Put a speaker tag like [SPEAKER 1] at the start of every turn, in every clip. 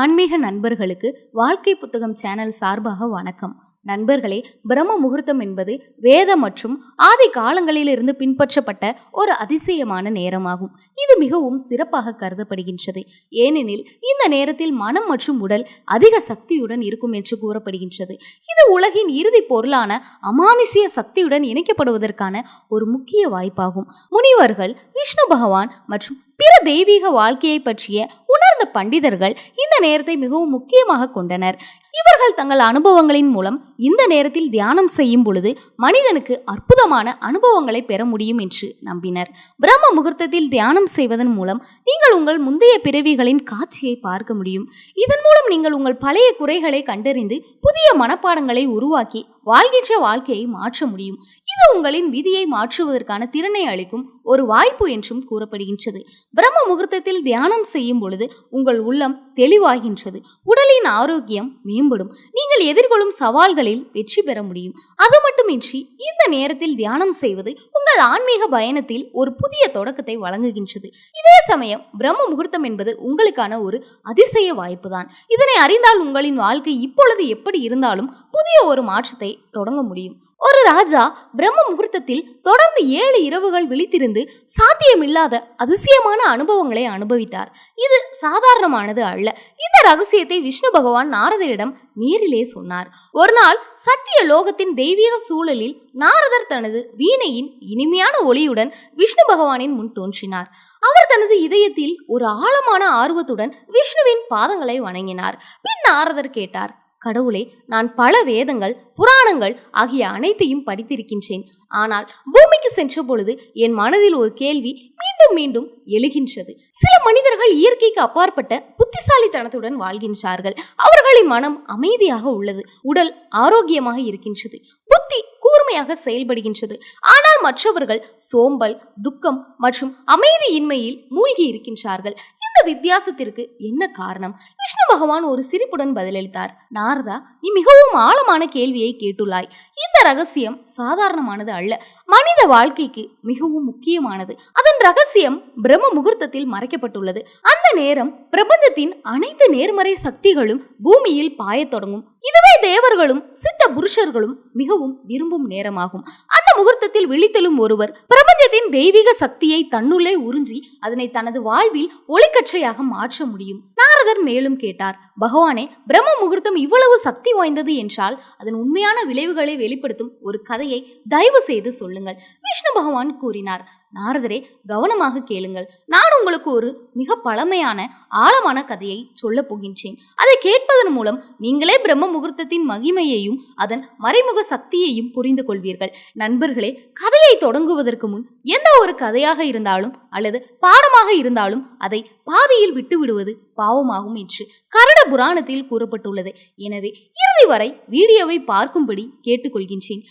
[SPEAKER 1] ஆன்மீக நண்பர்களுக்கு வாழ்க்கை புத்தகம் சேனல் சார்பாக வணக்கம். நண்பர்களே பிரம்ம முகூர்த்தம் என்பது வேத மற்றும் ஆதி காலங்களிலிருந்து பின்பற்றப்பட்ட ஒரு அதிசயமான நேரமாகும். இது மிகவும் சிறப்பாக கருதப்படுகின்றது. ஏனெனில் இந்த நேரத்தில் மனம் மற்றும் உடல் அதிக சக்தியுடன் இருக்கும் என்று கூறப்படுகின்றது. இது உலகின் இறுதி பொருளான அமானுஷ்ய சக்தியுடன் இணைக்கப்படுவதற்கான ஒரு முக்கிய வாய்ப்பாகும். முனிவர்கள் விஷ்ணு பகவான் மற்றும் பிற தெய்வீக வாழ்க்கையை பற்றிய உணர்ந்த பண்டிதர்கள் இந்த நேரத்தை மிகவும் முக்கியமாக கொண்டனர். இவர்கள் தங்கள் அனுபவங்களின் மூலம் இந்த நேரத்தில் தியானம் செய்யும் பொழுது மனிதனுக்கு அற்புதமான அனுபவங்களை பெற முடியும் என்று நம்பினர். பிரம்ம முகூர்த்தத்தில் தியானம் செய்வதன் மூலம் நீங்கள் உங்கள் முந்தைய பிறவிகளின் காட்சியை பார்க்க முடியும். இதன் மூலம் நீங்கள் உங்கள் பழைய குறைகளை கண்டறிந்து புதிய மனப்பாடங்களை உருவாக்கி வாழ்கின்ற வாழ்க்கையை மாற்ற முடியும். இது உங்களின் விதியை மாற்றுவதற்கான திறனை அளிக்கும் ஒரு வாய்ப்பு என்றும் கூறப்படுகின்றது. பிரம்ம முகூர்த்தத்தில் தியானம் செய்யும் பொழுது உங்கள் உள்ளம் தெளிவாகின்றது. உடலின் ஆரோக்கியம் மேம்படும். நீங்கள் எதிர்கொள்ளும் சவால்களில் வெற்றி பெற முடியும். அது மட்டுமின்றி இந்த நேரத்தில் தியானம் செய்வது உங்கள் ஆன்மீக பயணத்தில் ஒரு புதிய தொடக்கத்தை வழங்குகின்றது. இதே சமயம் பிரம்ம முகூர்த்தம் என்பது உங்களுக்கான ஒரு அதிசய வாய்ப்பு தான் இதனை அறிந்தால் உங்களின் வாழ்க்கை இப்பொழுது எப்படி இருந்தாலும் புதிய ஒரு மாற்றத்தை தொடங்க முடியும். ஒரு ராஜா பிரம்ம முகூர்த்தத்தில் தொடர்ந்து ஏழு இரவுகள் விழித்திருந்து சாத்தியமில்லாத அதிசயமான அனுபவங்களை அனுபவித்தார். இது சாதாரணமானது அல்ல. இந்த ரகசியத்தை விஷ்ணு பகவான் நாரதரிடம் நேரிலே சொன்னார். ஒரு நாள் சத்திய லோகத்தின் தெய்வீக சூழலில் நாரதர் தனது வீணையின் இனிமையான ஒளியுடன் விஷ்ணு பகவானின் முன் தோன்றினார். அவர் தனது இதயத்தில் ஒரு ஆழமான ஆர்வத்துடன் விஷ்ணுவின் பாதங்களை வணங்கினார். பின் நாரதர் கேட்டார் கடவுளே நான் பல வேதங்கள் புராணங்கள் ஆகிய அனைத்தையும் படித்திருக்கின்றேன். ஆனால் பூமிக்கு சென்ற பொழுது என் மனதில் ஒரு கேள்வி மீண்டும் மீண்டும் எழுகின்றது. சில மனிதர்கள் இயற்கைக்கு அப்பாற்பட்ட புத்திசாலித்தனத்துடன் வாழ்கின்றார்கள். அவர்களின் மனம் அமைதியாக உள்ளது. உடல் ஆரோக்கியமாக இருக்கின்றது. புத்தி கூர்மையாக செயல்படுகின்றது. ஆனால் மற்றவர்கள் சோம்பல் துக்கம் மற்றும் அமைதியின்மையில் மூழ்கி இருக்கின்றார்கள். இந்த வித்தியாசத்திற்கு என்ன காரணம்? பகவான் ஒரு சிரிப்புடன் பதிலளித்தார். நாரதா நீ மிகவும் ஆழமான கேள்வியை கேட்டுள்ளாய். இந்த ரகசியம் சாதாரணமானது அல்ல. மனித வாழ்க்கைக்கு மிகவும் முக்கியமானது. அதன் ரகசியம் பிரம்ம முகூர்த்தத்தில் மறைக்கப்பட்டுள்ளது. அந்த நேரம் பிரபஞ்சத்தின் அனைத்து நேர்மறை சக்திகளும் பூமியில் பாயத் தொடங்கும். இதுவே தேவர்களும் சித்த புருஷர்களும் மிகவும் விரும்பும் நேரமாகும். அந்த முகூர்த்தத்தில் விழித்தெழும் ஒருவர் பிரபஞ்சத்தின் தெய்வீக சக்தியை தன்னுள்ளே உறிஞ்சி அதனை தனது வாழ்வில் ஒளிக்கற்றையாக மாற்ற முடியும். நாரதர் மேலும் கேட்டார் பகவானே பிரம்ம முகூர்த்தம் இவ்வளவு சக்தி வாய்ந்தது என்றால் அதன் உண்மையான விளைவுகளை வெளிப்படுத்தும் ஒரு கதையை தயவு செய்து சொல்லுங்கள். விஷ்ணு பகவான் கூறினார் நாரதரே கவனமாக கேளுங்கள். நான் உங்களுக்கு ஒரு மிக பழமையான ஆழமான கதையை சொல்லப் போகின்றேன். அதை கேட்பதன் மூலம் நீங்களே பிரம்ம முகூர்த்தத்தின் மகிமையையும் அதன் மறைமுக சக்தியையும் புரிந்து கொள்வீர்கள். நண்பர்களே கதையை தொடங்குவதற்கு முன் எந்த ஒரு கதையாக இருந்தாலும் அல்லது பாடமாக இருந்தாலும் அதை பாதியில் விட்டுவிடுவது பாவமாகும் என்று கரட புராணத்தில் கூறப்பட்டுள்ளது. எனவே இறுதி வரை வீடியோவை பார்க்கும்படி கேட்டுக்கொள்கின்றேன்.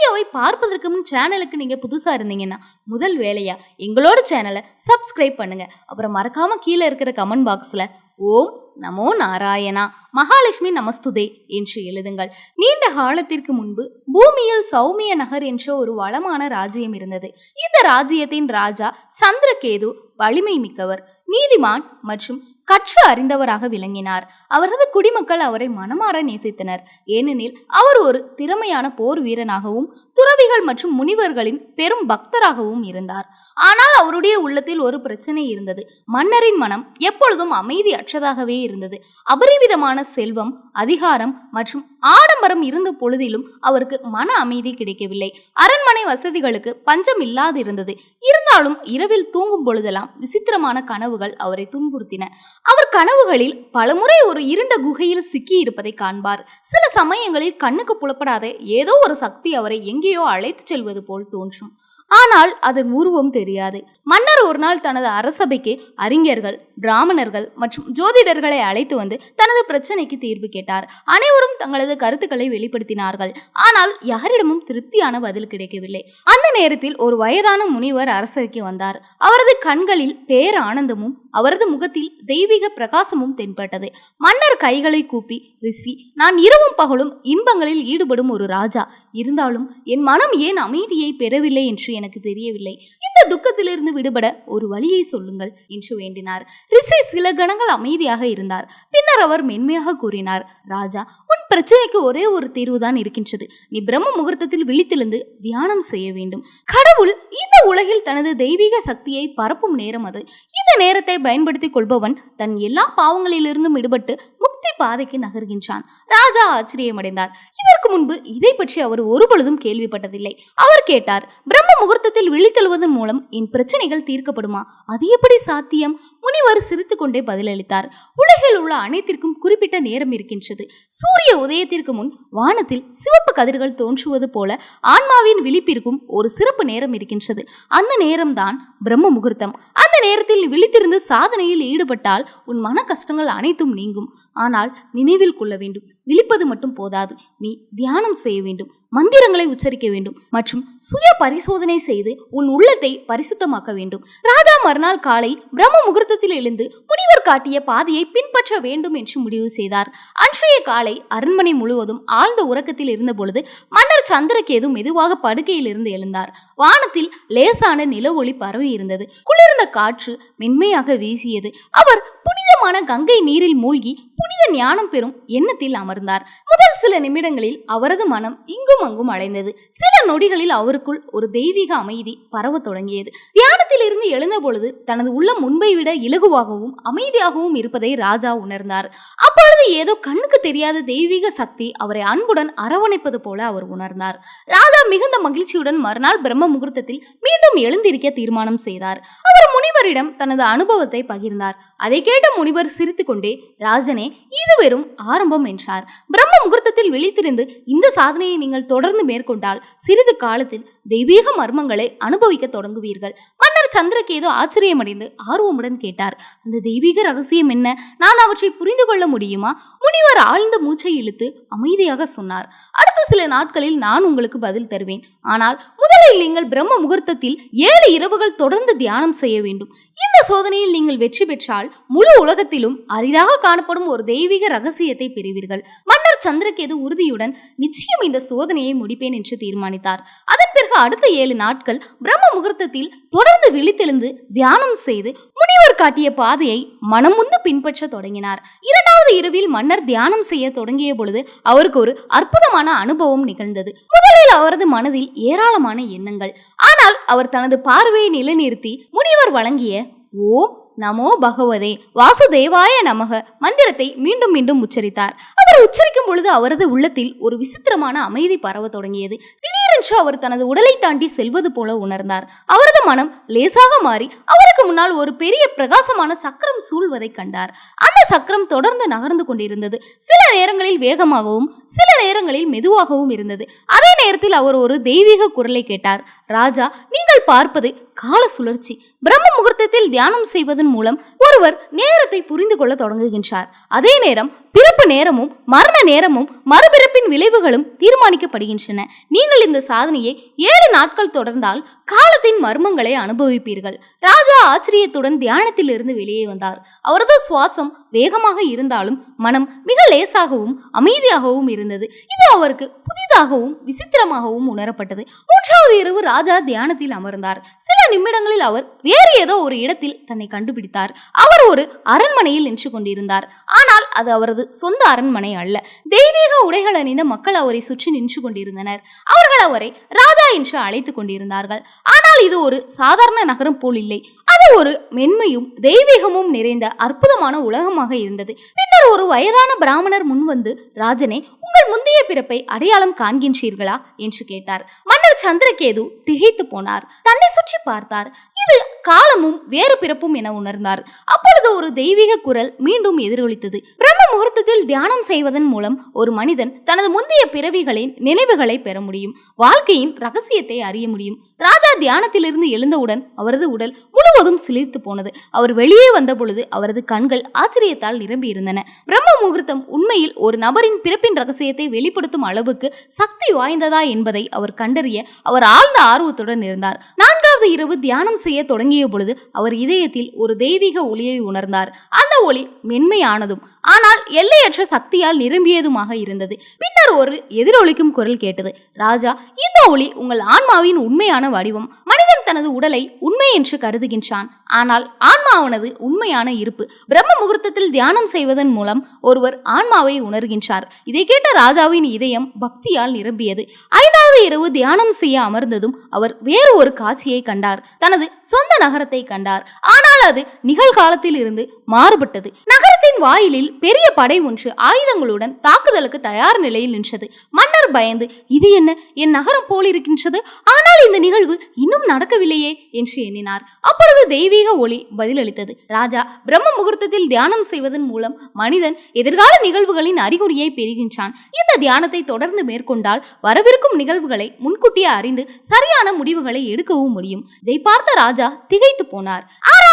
[SPEAKER 1] வீடியோவை பார்ப்பதற்கு முன் சேனலுக்கு நீங்க புதுசா இருந்தீங்கன்னா முதல் வேலையா எங்களோட சேனலை சப்ஸ்கிரைப் பண்ணுங்க. அப்புறம் மறக்காம கீழே இருக்கிற கமெண்ட் பாக்ஸ்ல ஓம் நமோ நாராயணா. மகாலட்சுமி நமஸ்துதே என்று எழுதுங்கள். நீண்ட காலத்திற்கு முன்பு பூமியில் சௌமிய நகர் என்ற ஒரு வளமான ராஜ்யம் இருந்தது. இந்த ராஜ்யத்தின் ராஜா சந்திரகேது வலிமை மிக்கவர் நீதிமான் மற்றும் கற்று அறிந்தவராக விளங்கினார். அவரது குடிமக்கள் அவரை மனமாற நேசித்தனர். ஏனெனில் அவர் ஒரு திறமையான போர் வீரனாகவும் துறவிகள் மற்றும் முனிவர்களின் பெரும் பக்தராகவும் இருந்தார். ஆனால் அவருடைய உள்ளத்தில் ஒரு பிரச்சனை இருந்தது. மன்னரின் மனம் எப்பொழுதும் அமைதி பெற்றதாகவே இருந்தது. அபரிவிதமான செல்வம் அதிகாரம் மற்றும் ஆடம்பரம் இருந்த பொழுதிலும் அவருக்கு மன அமைதி கிடைக்கவில்லை. அரண்மனை வசதிகளுக்கு பஞ்சம் இல்லாது இருந்தது இருந்தாலும் இரவில் தூங்கும் பொழுதெல்லாம் விசித்திரமான கனவுகள் அவரை துன்புறுத்தின. அவர் கனவுகளில் பலமுறை ஒரு இருண்ட குகையில் சிக்கி இருப்பதை காண்பார். சில சமயங்களில் கண்ணுக்கு புலப்படாத ஏதோ ஒரு சக்தி அவரை எங்கேயோ அழைத்துச் செல்வது போல் தோன்றும். ஆனால் அதன் உருவம் தெரியாது. மன்னர் ஒரு நாள் தனது அரசபைக்கு அறிஞர்கள் பிராமணர்கள் மற்றும் ஜோதிடர்களை அழைத்து வந்து தனது பிரச்சனைக்கு தீர்வு கேட்டார். அனைவரும் தங்களது கருத்துக்களை வெளிப்படுத்தினார்கள். ஆனால் யாரிடமும் திருப்தியான பதில் கிடைக்கவில்லை. அந்த நேரத்தில் ஒரு வயதான முனிவர் அரசவைக்கு வந்தார். அவரது கண்களில் பேர் ஆனந்தமும் அவரது முகத்தில் தெய்வீக பிரகாசமும் தென்பட்டது. மன்னர் கைகளை கூப்பி ரிஷி நான் இரவும் பகலும் இன்பங்களில் ஈடுபடும் ஒரு ராஜா. இருந்தாலும் என் மனம் ஏன் அமைதியை பெறவில்லை? என்று எனக்கு தெரியவில்லை. இந்த துக்கத்திலிருந்து விடுபட ஒரு வழியை சொல்லுங்கள் என்று வேண்டினார். ரிஷி சில கணங்கள் அமைதியாக இருந்தார். பின்னர் அவர் மென்மையாக கூறினார் ராஜா உன் பிரச்சனைக்கு ஒரே ஒரு தீர்வு தான் இருக்கின்றது. நீ பிரம்ம முகூர்த்தத்தில் விழித்தெழுந்து தியானம் செய்ய வேண்டும். கடவுள் இந்த உலகில் தனது தெய்வீக சக்தியை பரப்பும் நேரம் அது. இந்த நேரத்தை பயன்படுத்திக் கொள்பவன் தன் எல்லா பாவங்களிலிருந்தும் விடுபட்டு முக்தி பாதைக்கு நகர்கின்றான். ராஜா ஆச்சரியமடைந்தார். இதற்கு முன்பு இதை பற்றி அவர் ஒருபொழுதும் கேள்விப்பட்டதில்லை. அவர் கேட்டார் பிரம்ம முகூர்த்தத்தில் விழித்தெழுவதன் மூலம் என் பிரச்சனைகள் தீர்க்கப்படுமா? அது எப்படி சாத்தியம்? முனிவர் சிரித்துக்கொண்டே பதிலளித்தார். உலகில் உள்ள அனைத்திற்கும் குறிப்பிட்ட நேரம் இருக்கின்றது. சூரிய உதயத்திற்கு முன் வானத்தில் சிவப்பு கதிர்கள் தோன்றுவது போல ஆன்மாவின் விழிப்பிற்கும் ஒரு சிறப்பு நேரம் இருக்கின்றது. அந்த நேரம்தான் பிரம்ம முகூர்த்தம். நேரத்தில் விழித்திருந்து சாதனையில் ஈடுபட்டால் உன் மன கஷ்டங்கள் அனைத்தும் நீங்கும். ஆனால் நினைவில் கொள்ள வேண்டும். விழிப்பது மட்டும் போதாது. நீ தியானம் செய்ய வேண்டும். மந்திரங்களை உச்சரிக்க வேண்டும். மற்றும் சுய பரிசோதனை செய்து உன் உள்ளத்தை பரிசுத்தமாக்க வேண்டும். ராஜா மறுநாள் காலை பிரம்ம முகூர்த்தத்தில் எழுந்து முனிவர் காட்டிய பாதையை பின்பற்ற வேண்டும் என்று முடிவு செய்தார். அன்றைய காலை அரண்மனை முழுவதும் ஆழ்ந்த உறக்கத்தில் இருந்தபொழுது மன்னர் சந்திரகேது மெதுவாக படுக்கையில் இருந்து எழுந்தார். வானத்தில் லேசான நில ஒளி பரவி இருந்தது குளிர்ந்த காற்று மென்மையாக வீசியது. அவர் புனிதமான கங்கை நீரில் மூழ்கி புனித ஞானம் பெறும் எண்ணத்தில் அமர்ந்தார். முதல் சில நிமிடங்களில் அவரது மனம் இங்கும் அங்கும் அலைந்தது. சில நொடிகளில் அவருக்குள் ஒரு தெய்வீக அமைதி பரவ தொடங்கியது. தியானத்திலிருந்து எழுந்த பொழுது தனது உள்ளம் முன்பை விட இலகுவாகவும் அமைதியாகவும் இருப்பதை ராஜா உணர்ந்தார். அப்பொழுது ஏதோ கண்ணுக்கு தெரியாத தெய்வீக சக்தி அவரை அன்புடன் அரவணைப்பது போல அவர் உணர்ந்தார். ராஜா மிகுந்த மகிழ்ச்சியுடன் மறுநாள் பிரம்ம முகூர்த்தத்தில் மீண்டும் எழுந்திருக்க தீர்மானம் செய்தார். அவர் முனிவரிடம் தனது அனுபவத்தை பகிர்ந்தார். அதை கேட்ட முனிவர் சிரித்துக்கொண்டே ராஜனே இது வெறும் ஆரம்பம் என்றார். பிரம்ம முகூர்த்தத்தில் விழித்திருந்து இந்த சாதனையை நீங்கள் தொடர்ந்து மேற்கொண்டால் சிறிது காலத்தில் தெய்வீக மர்மங்களை அனுபவிக்க தொடங்குவீர்கள். மன்னர் சந்திரகேது ஆச்சரியமடைந்து ஆர்வமுடன் கேட்டார். அந்த தெய்வீக ரகசியம் என்ன? நான் அவற்றை புரிந்து கொள்ள முடியுமா? முனிவர் ஆழ்ந்த மூச்சை இழுத்து அமைதியாக சொன்னார். அடுத்த சில நாட்களில் நான் உங்களுக்கு பதில் தருவேன். ஆனால் முதலில் நீங்கள் பிரம்ம முகூர்த்தத்தில் ஏழு இரவுகள் தொடர்ந்து தியானம் செய்ய வேண்டும். இந்த சோதனையில் நீங்கள் வெற்றி பெற்றால் முழு உலகத்திலும் அரிதாக காணப்படும் ஒரு தெய்வீக ரகசியத்தை பெறுவீர்கள். மன்னர் சந்திரகேது உறுதியுடன் நிச்சயம் இந்த சோதனையை முடிப்பேன் என்று தீர்மானித்தார். அதன் பிறகு அடுத்த ஏழு நாட்கள் பிரம்ம முகூர்த்தத்தில் தொடர்ந்து விழித்தெழுந்து தியானம் செய்து முனிவர் காட்டிய பாதையை மனமுந்து பின்பற்ற தொடங்கினார். இரண்டாவது இரவில் மன்னர் தியானம் செய்ய தொடங்கிய பொழுது அவருக்கு ஒரு அற்புதமான அனுபவம் நிகழ்ந்தது. முதலில் அவரது மனதில் ஏராளமான எண்ணங்கள். ஆனால் அவர் தனது பார்வையை நிலைநிறுத்தி முனிவர் வழங்கிய ஓ நமோ பகவதே வாசுதேவாய நமக மந்திரத்தை மீண்டும் மீண்டும் உச்சரித்தார். அவர் உச்சரிக்கும் பொழுது அவரது உள்ளத்தில் ஒரு விசித்திரமான அமைதி பரவ தொடங்கியது. திடீரென்று அவர் தனது உடலை தாண்டி செல்வது போல உணர்ந்தார். அவரது மனம் லேசாக மாறி அவருக்கு முன்னால் ஒரு பெரிய பிரகாசமான சக்கரம் சூழ்வதை கண்டார். அந்த சக்கரம் தொடர்ந்து நகர்ந்து கொண்டிருந்தது. சில நேரங்களில் வேகமாகவும் சில நேரங்களில் மெதுவாகவும் இருந்தது. அதே நேரத்தில் அவர் ஒரு தெய்வீக குரலை கேட்டார். ராஜா நீங்கள் பார்ப்பது கால சுழற்சி. பிரம்ம முகூர்த்தத்தில் தியானம் செய்வதன் மூலம் ஒருவர் நேரத்தை புரிந்து கொள்ள தொடங்குகின்றார். அதே நேரம் பிறப்பு நேரமும் மரண நேரமும் மறுபிறப்பின் விளைவுகளும் தீர்மானிக்கப்படுகின்றன. நீங்கள் இந்த சாதனையை ஏழு நாட்கள் தொடர்ந்தால் காலத்தின் மர்மங்களை அனுபவிப்பீர்கள். ராஜா ஆச்சரியத்துடன் தியானத்தில் இருந்து வெளியே வந்தார். அவரது சுவாசம் வேகமாக இருந்தாலும் மனம் மிக லேசாகவும் அமைதியாகவும் இருந்தது. இது அவருக்கு புதிதாகவும் விசித்திரமாகவும் உணரப்பட்டது. மூன்றாவது இரவு ராஜா தியானத்தில் அமர்ந்தார். சில நிமிடங்களில் அவர் வேறு ஏதோ ஒரு இடத்தில் தன்னை கண்டுபிடித்தார். அவர் ஒரு அரண்மனையில் நின்று கொண்டிருந்தார். ஆனால் அது அவரது சொந்த அரண்மனை அல்ல. தெய்வீக உடைகள் அணிந்த மக்கள் அவரை சுற்றி நின்று கொண்டிருந்தனர். அவர்கள் அவரை ராஜா என்று அழைத்துக் கொண்டிருந்தார்கள். ஆனால் இது ஒரு சாதாரண நகரம் போல் இல்லை. அது ஒரு மென்மையும் தெய்வீகமும் நிறைந்த அற்புதமான உலகமாக இருந்தது. பின்னர் ஒரு வயதான பிராமணர் முன்வந்து ராஜனே உங்கள் முந்தைய பிறப்பை அடையாளம் காண்கின்றீர்களா? என்று கேட்டார். மன்னர் சந்திரகேது திகைத்து போனார். தன்னை சுற்றி பார்த்தார். இது காலமும் வேறு பிறப்பும் என உணர்ந்தார். அப்பொழுது ஒரு தெய்வீக குரல் மீண்டும் எதிரொலித்தது. பிரம்ம முகூர்த்தத்தில் தியானம் செய்வதன் மூலம் ஒரு மனிதன் தனது முந்தைய பிறவிகளின் நினைவுகளை பெற முடியும். வாழ்க்கையின் ரகசியத்தை அறிய முடியும். ராஜா தியானத்திலிருந்து எழுந்தவுடன் அவரது உடல் முழுவதும் சிலிர்த்து போனது. அவர் வெளியே வந்த பொழுது அவரது கண்கள் ஆச்சரியத்தால் நிரம்பியிருந்தன. பிரம்ம முகூர்த்தம் உண்மையில் ஒரு நபரின் பிறப்பின் ரகசியம் ரகசியத்தை வெளிப்படுத்தும் அளவுக்கு சக்தி வாய்ந்ததா என்பதை அவர் கண்டறிய அவர் ஆழ்ந்த ஆர்வத்துடன் இருந்தார். நான்காவது இரவு தியானம் செய்ய தொடங்கிய பொழுது அவர் இதயத்தில் ஒரு தெய்வீக ஒளியை உணர்ந்தார். அந்த ஒளி மென்மையானதும் ஆனால் எல்லையற்ற சக்தியால் நிரம்பியதுமாக இருந்தது. பின்னர் ஒரு எதிரொலிக்கும் குரல் கேட்டது ராஜா இந்த ஒளி உங்கள் ஆன்மாவின் உண்மையான வடிவம். மனித மனிதன் தனது உடலை உண்மை என்று கருதுகின்றான். ஆனால் ஆன்மாவானது உண்மையான இருப்பு. பிரம்ம முகூர்த்தத்தில் தியானம் செய்வதன் மூலம் ஒருவர் ஆன்மாவை உணர்கின்றார். இதை கேட்ட ராஜாவின் இதயம் பக்தியால் நிரம்பியது. ஐந்தாவது இரவு தியானம் செய்ய அமர்ந்ததும் அவர் வேறு ஒரு காட்சியை கண்டார். தனது சொந்த நகரத்தை கண்டார். ஆனால் அது நிகழ்காலத்தில் இருந்து மாறுபட்டது. நகர வாயிலில் பெரிய படை ஒன்று ஆயுதங்களுடன் தாக்குதலுக்கு தயார் நிலையில் நின்றது. மன்னர் பயந்து இது என்ன? என் நகரம் போலிருக்கின்றது ஆனால் இந்த நிகழ்வு இன்னும் நடக்கவில்லையே என்று எண்ணினார். அப்பொழுது தெய்வீக ஒளி பதிலளித்தது. ராஜா பிரம்ம முகூர்த்தத்தில் தியானம் செய்வதன் மூலம் மனிதன் எதிர்கால நிகழ்வுகளின் அறிகுறியை பெறுகின்றான். இந்த தியானத்தை தொடர்ந்து மேற்கொண்டால் வரவிருக்கும் நிகழ்வுகளை முன்கூட்டியே அறிந்து சரியான முடிவுகளை எடுக்கவும் முடியும். இதை பார்த்த ராஜா திகைத்து போனார்.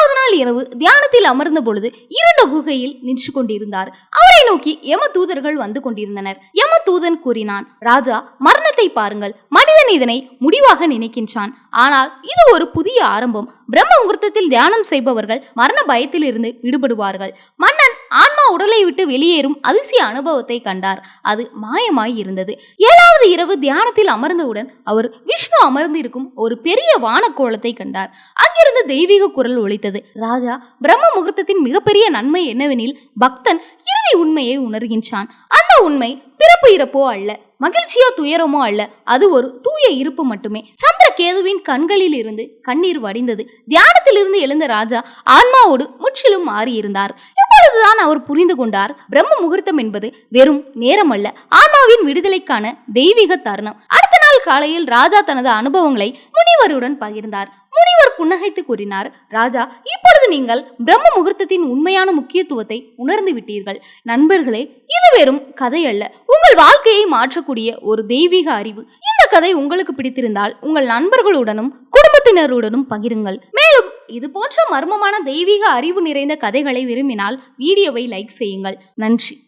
[SPEAKER 1] ஆறாவது நாள் இரவு தியானத்தில் அமர்ந்த பொழுது இருண்ட குகையில் நின்று கொண்டிருந்தார். அவரை நோக்கி யம தூதர்கள் வந்து கொண்டிருந்தனர். யம தூதன் கூறினான் ராஜா மரணத்தை பாருங்கள். மனிதன் இதனை முடிவாக நினைக்கின்றான். ஆனால் இது ஒரு புதிய ஆரம்பம். பிரம்ம முகூர்த்தத்தில் தியானம் செய்பவர்கள் மரண பயத்திலிருந்து விடுபடுவார்கள். மன்னன் ஆன்மா உடலை விட்டு வெளியேறும் அதிசய அனுபவத்தை கண்டார். அது மாயமாய் இருந்தது. ஏழாவது இரவு தியானத்தில் அமர்ந்தவுடன் அவர் விஷ்ணு அமர்ந்திருக்கும் ஒரு பெரிய வானக்கோலத்தை கண்டார். அங்கிருந்து தெய்வீக குரல் ஒழித்தது ராஜா பிரம்ம முகூர்த்தத்தின் மிகப்பெரிய நன்மை என்னவெனில் பக்தன் இறுதி உண்மையை உணர்கின்றான். அந்த உண்மை பிறப்பு இறப்போ அல்ல மகிழ்ச்சியோ துயரமோ அல்ல அது ஒரு தூய இருப்பு மட்டுமே. சந்திர கேதுவின் கண்களில் இருந்து கண்ணீர் வடிந்தது. தியானத்திலிருந்து எழுந்த ராஜா ஆன்மாவோடு முற்றிலும் மாறியிருந்தார். அப்பொழுதுதான் அவர் புரிந்து கொண்டார். பிரம்ம முகூர்த்தம் என்பது வெறும் நேரம் அல்ல ஆன்மாவின் விடுதலைக்கான தெய்வீக தருணம். அடுத்த நாள் காலையில் ராஜா தனது அனுபவங்களை முனிவருடன் பகிர்ந்தார். முனிவர் புன்னகைத்து கூறினார் ராஜா இப்பொழுது நீங்கள் பிரம்ம முகூர்த்தத்தின் உண்மையான முக்கியத்துவத்தை உணர்ந்து விட்டீர்கள். நண்பர்களே இது வெறும் கதை அல்ல. உங்கள் வாழ்க்கையை மாற்றக்கூடிய ஒரு தெய்வீக அறிவு. இந்த கதை உங்களுக்கு பிடித்திருந்தால் உங்கள் நண்பர்களுடனும் குடும்பத்தினருடனும் பகிருங்கள். இது போன்ற மர்மமான தெய்வீக அறிவு நிறைந்த கதைகளை விரும்பினால் வீடியோவை லைக் செய்யுங்கள். நன்றி.